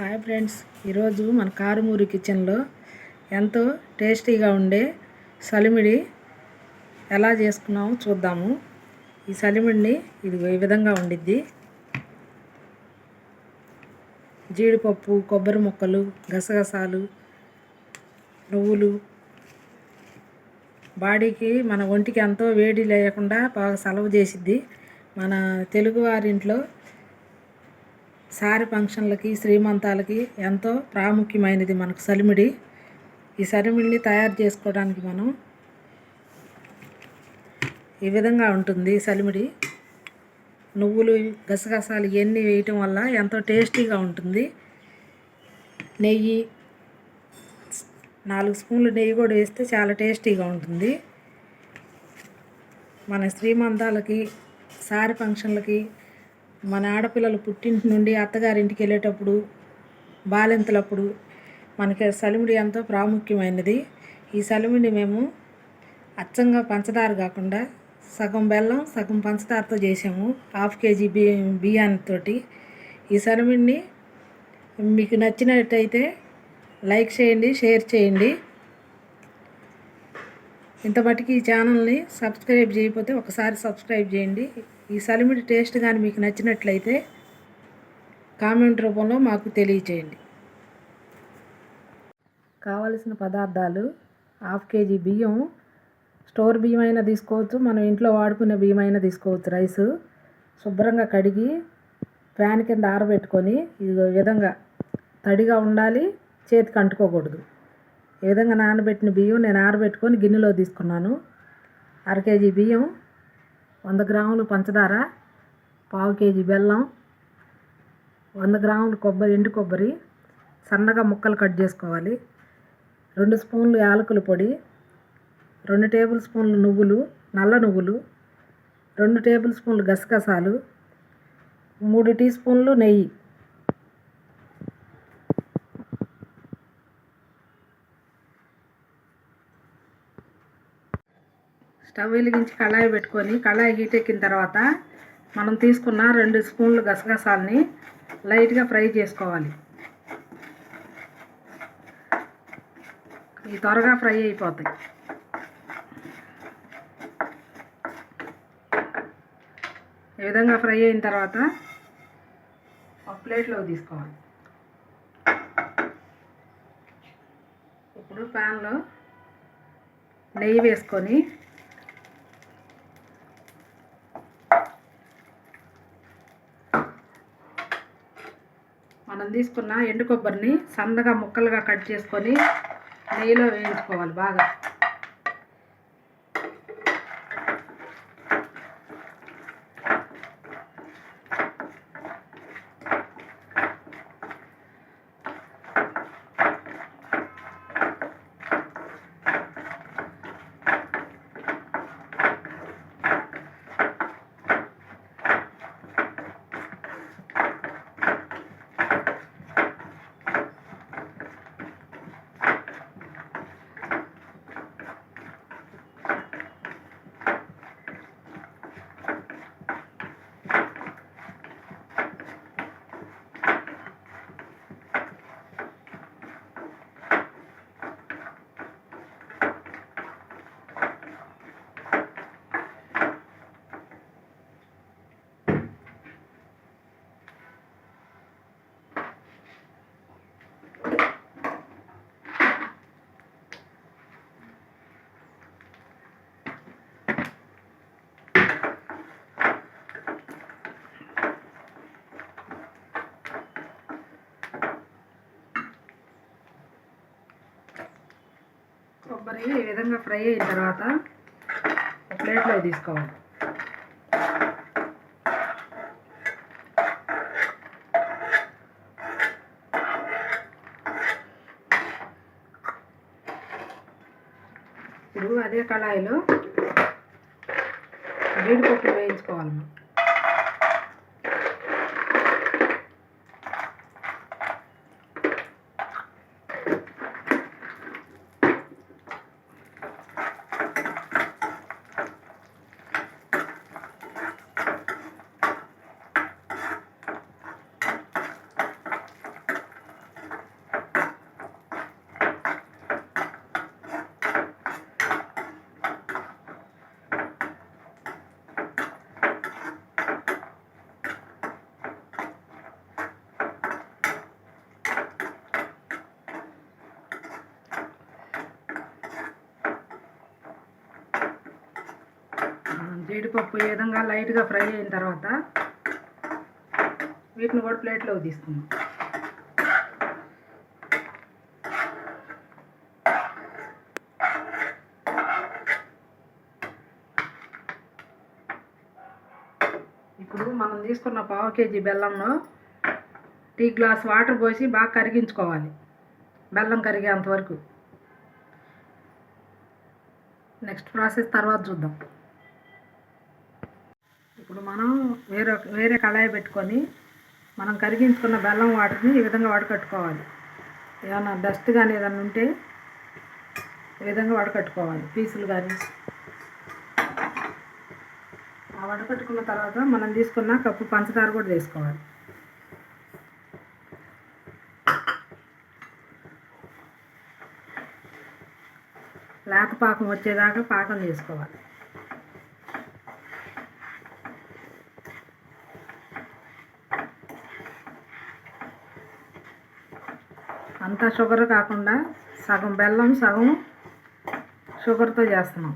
Hi friends ఈరోజు మన కారుమూరి కిచెన్లో ఎంతో టేస్టీగా ఉండే సలిమిడి ఎలా చేసుకున్నామో చూద్దాము. ఈ సలిమిడిని ఇది ఈ విధంగా ఉండిద్ది జీడిపప్పు కొబ్బరి ముక్కలు గసగసాలు నువ్వులు. బాడీకి మన ఒంటికి ఎంతో వేడి లేకుండా బాగా సలవ చేసిద్ది. మన తెలుగువారింట్లో సారి ఫంక్షన్లకి శ్రీమంతాలకి ఎంతో ప్రాముఖ్యమైనది మనకు సలిమిడి. ఈ సలిమిడిని తయారు చేసుకోవడానికి మనం ఈ విధంగా ఉంటుంది సలిమిడి. నువ్వులు గసగసాలు ఇవన్నీ వేయటం వల్ల ఎంతో టేస్టీగా ఉంటుంది. నెయ్యి నాలుగు స్పూన్లు నెయ్యి కూడా వేస్తే చాలా టేస్టీగా ఉంటుంది. మన శ్రీమంతాలకి సారి ఫంక్షన్లకి మన ఆడపిల్లలు పుట్టింటి నుండి అత్తగారింటికి వెళ్ళేటప్పుడు బాలింతలప్పుడు మనకి సలిమిడి ఎంతో ప్రాముఖ్యమైనది. ఈ సలిమిడి మేము అచ్చంగా పంచదార కాకుండా సగం బెల్లం సగం పంచదారతో చేసాము హాఫ్ కేజీ బియ్య బియ్యానితోటి ఈ సలిమిడిని మీకు నచ్చినట్టయితే లైక్ చేయండి షేర్ చేయండి. ఇంత మటుకు ఈ ఛానల్ని సబ్స్క్రైబ్ చేయకపోతే ఒకసారి సబ్స్క్రైబ్ చేయండి. ఈ సలిమిడి టేస్ట్ కానీ మీకు నచ్చినట్లయితే కామెంట్ రూపంలో మాకు తెలియచేయండి. కావలసిన పదార్థాలు హాఫ్ కేజీ బియ్యం స్టోర్ బియ్యం అయినా తీసుకోవచ్చు మనం ఇంట్లో వాడుకునే బియ్యం అయినా తీసుకోవచ్చు. రైస్ శుభ్రంగా కడిగి ఫ్యాన్ కింద ఆరబెట్టుకొని ఈ విధంగా తడిగా ఉండాలి చేతికి అంటుకోకూడదు. ఈ విధంగా నానబెట్టిన బియ్యం నేను ఆరబెట్టుకొని గిన్నెలో తీసుకున్నాను. అర కేజీ బియ్యం వంద గ్రాములు పంచదార పావు కేజీ బెల్లం వంద గ్రాములు కొబ్బరి ఎండు కొబ్బరి సన్నగా ముక్కలు కట్ చేసుకోవాలి. రెండు స్పూన్లు యాలకుల పొడి రెండు టేబుల్ స్పూన్లు నువ్వులు నల్ల నువ్వులు రెండు టేబుల్ స్పూన్లు గసగసాలు మూడు టీ స్పూన్లు నెయ్యి. స్టవ్ వెలిగించి కళాయి పెట్టుకొని కళాయి హీట్ ఎక్కిన తర్వాత మనం తీసుకున్న రెండు స్పూన్లు గసగసాలని లైట్గా ఫ్రై చేసుకోవాలి. ఇవి త్వరగా ఫ్రై అయిపోతాయి. ఈ విధంగా ఫ్రై అయిన తర్వాత ఒక ప్లేట్లో తీసుకోవాలి. ఇప్పుడు ప్యాన్లో నెయ్యి వేసుకొని మనం తీసుకున్న ఎండు కొబ్బరిని సన్నగా ముక్కలుగా కట్ చేసుకొని నెయ్యిలో వేయించుకోవాలి బాగా. కొబ్బరి ఈ విధంగా ఫ్రై అయిన తర్వాత ప్లేట్లో తీసుకోవాలి. ఇప్పుడు అదే కళాయిలో జీడిపప్పు వేయించుకోవాలి జీడిపప్పు ఈ విధంగా లైట్గా ఫ్రై అయిన తర్వాత వీటిని కూడా ప్లేట్లో తీసుకుందాం ఇప్పుడు మనం తీసుకున్న పావు కేజీ బెల్లంలో టీ గ్లాస్ వాటర్ పోసి బాగా కరిగించుకోవాలి బెల్లం కరిగేంత వరకు. నెక్స్ట్ ప్రాసెస్ తర్వాత చూద్దాం. ఇప్పుడు మనం వేరే వేరే కళాయి పెట్టుకొని మనం కరిగించుకున్న బెల్లం వాటర్ని ఈ విధంగా వడకట్టుకోవాలి. ఏమైనా డస్ట్ కానీ ఏదైనా ఉంటే ఈ విధంగా వడకట్టుకోవాలి పీసులు కానీ ఆ వడకట్టుకున్న తర్వాత మనం తీసుకున్న కప్పు పంచదార కూడా తీసుకోవాలి లేత పాకం వచ్చేదాకా పాకం చేసుకోవాలి అంతా షుగర్ కాకుండా సగం బెల్లం సగం షుగర్తో చేస్తున్నాం.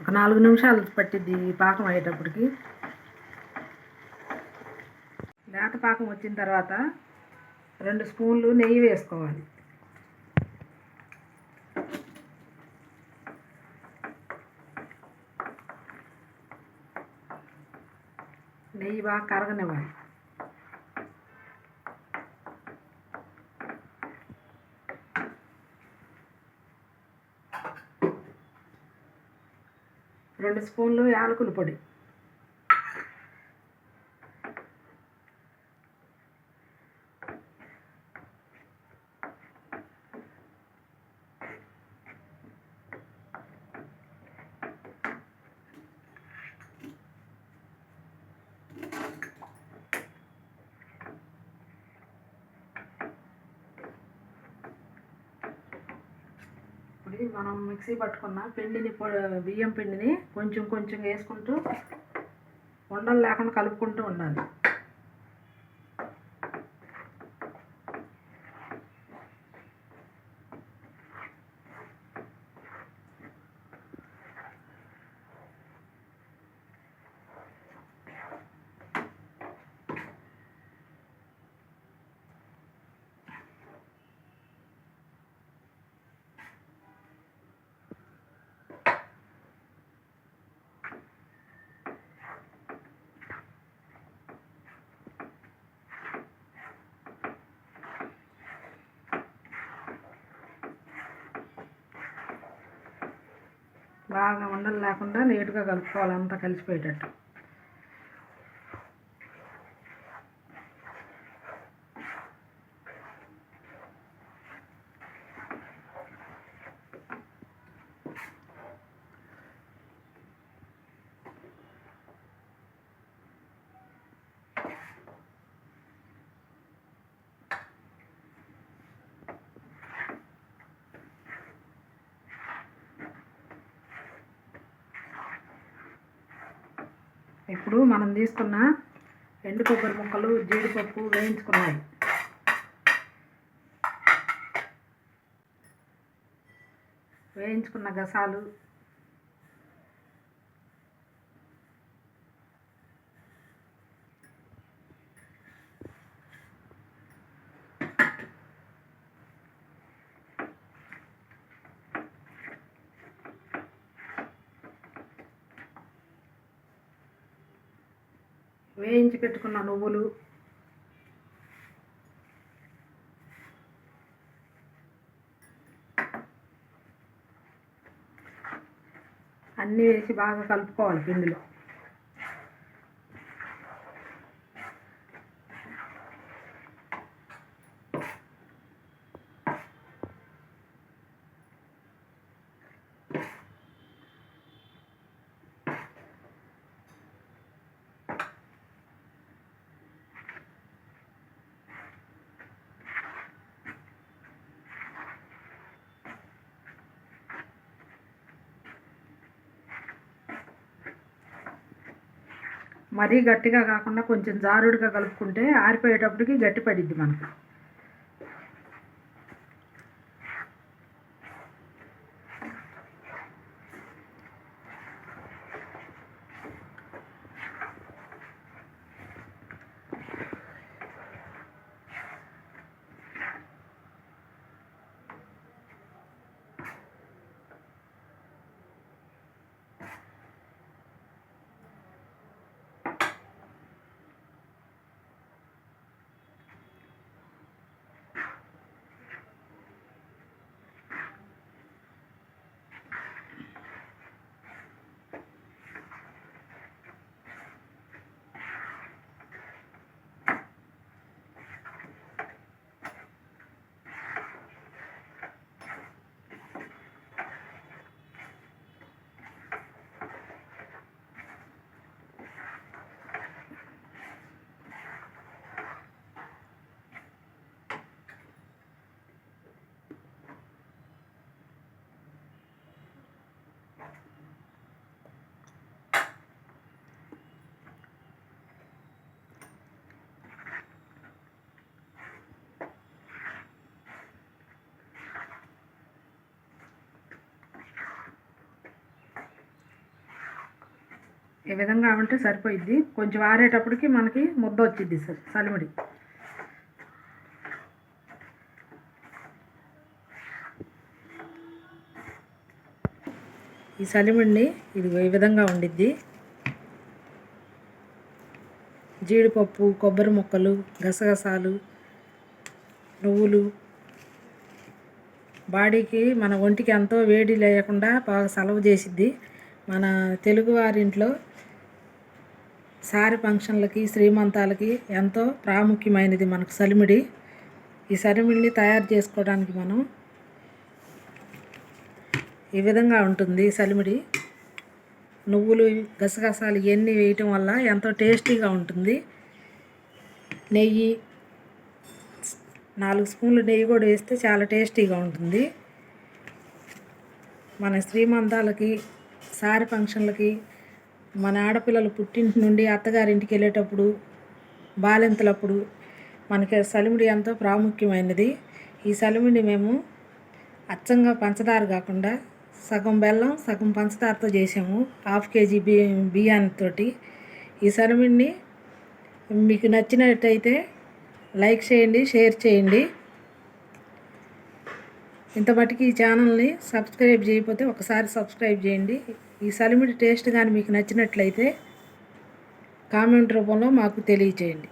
ఒక నాలుగు నిమిషాలు పట్టిద్ది పాకం అయ్యేటప్పటికి లేత పాకం వచ్చిన తర్వాత రెండు స్పూన్లు నెయ్యి వేసుకోవాలి. నెయ్యి బాగా కరగనివ్వాలి. రెండు స్పూన్లు యాలకుల పొడి. ఇది మనం మిక్సీ పట్టుకున్న పిండిని బియ్యం పిండిని కొంచెం కొంచెం వేసుకుంటూ ఉండలు లేకుండా కలుపుకుంటూ ఉండాలి. బాగా ఉండలు లేకుండా నీట్గా కలుపుకోవాలి అంతా కలిసిపోయేటట్టు. ఇప్పుడు మనం తీసుకున్న ఎండు కొబ్బరి ముక్కలు జీడిపప్పు వేయించుకున్నాయి వేయించుకున్న గసాలు వేయించి పెట్టుకున్న నువ్వులు. అన్నీ వేసి బాగా కలుపుకోవాలి పిండిలో. మరీ గట్టిగా కాకుండా కొంచెం జారుడుగా కలుపుకుంటే ఆరిపోయేటప్పటికి గట్టి పడిద్ది మనకు. ఈ విధంగా ఉంటే సరిపోయిద్ది. కొంచెం ఆరేటప్పటికి మనకి ముద్ద వచ్చిద్ది స- సలిమిడి. ఈ సలిమిడిని ఇది ఈ విధంగా ఉండిద్ది జీడిపప్పు కొబ్బరి ముక్కలు గసగసాలు నువ్వులు. బాడీకి మన ఒంటికి ఎంతో వేడి లేకుండా బాగా సలవ చేసిద్ది. మన తెలుగువారింట్లో సారి ఫంక్షన్లకి శ్రీమంతాలకి ఎంతో ప్రాముఖ్యమైనది మనకు సలిమిడి. ఈ సలిమిడిని తయారు చేసుకోవడానికి మనం ఈ విధంగా ఉంటుంది సలిమిడి. నువ్వులు గసగసాలు ఇవన్నీ వేయటం వల్ల ఎంతో టేస్టీగా ఉంటుంది. నెయ్యి నాలుగు స్పూన్లు నెయ్యి కూడా వేస్తే చాలా టేస్టీగా ఉంటుంది. మన శ్రీమంతాలకి సారి ఫంక్షన్లకి మన ఆడపిల్లలు పుట్టింటి నుండి అత్తగారింటికి వెళ్ళేటప్పుడు బాలింతలప్పుడు మనకి సలిమిడి ఎంతో ప్రాముఖ్యమైనది. ఈ సలిమిడి మేము అచ్చంగా పంచదార కాకుండా సగం బెల్లం సగం పంచదారతో చేసాము హాఫ్ కేజీ బియ్య బియ్యానితోటి. ఈ సలిమిడిని మీకు నచ్చినట్టయితే లైక్ చేయండి షేర్ చేయండి. ఇంత మటుకు ఈ ఛానల్ని సబ్స్క్రైబ్ చేయకపోతే ఒకసారి సబ్స్క్రైబ్ చేయండి. ఈ సలిమిడి టేస్ట్ కానీ మీకు నచ్చినట్లయితే కామెంట్ రూపంలో మాకు తెలియచేయండి.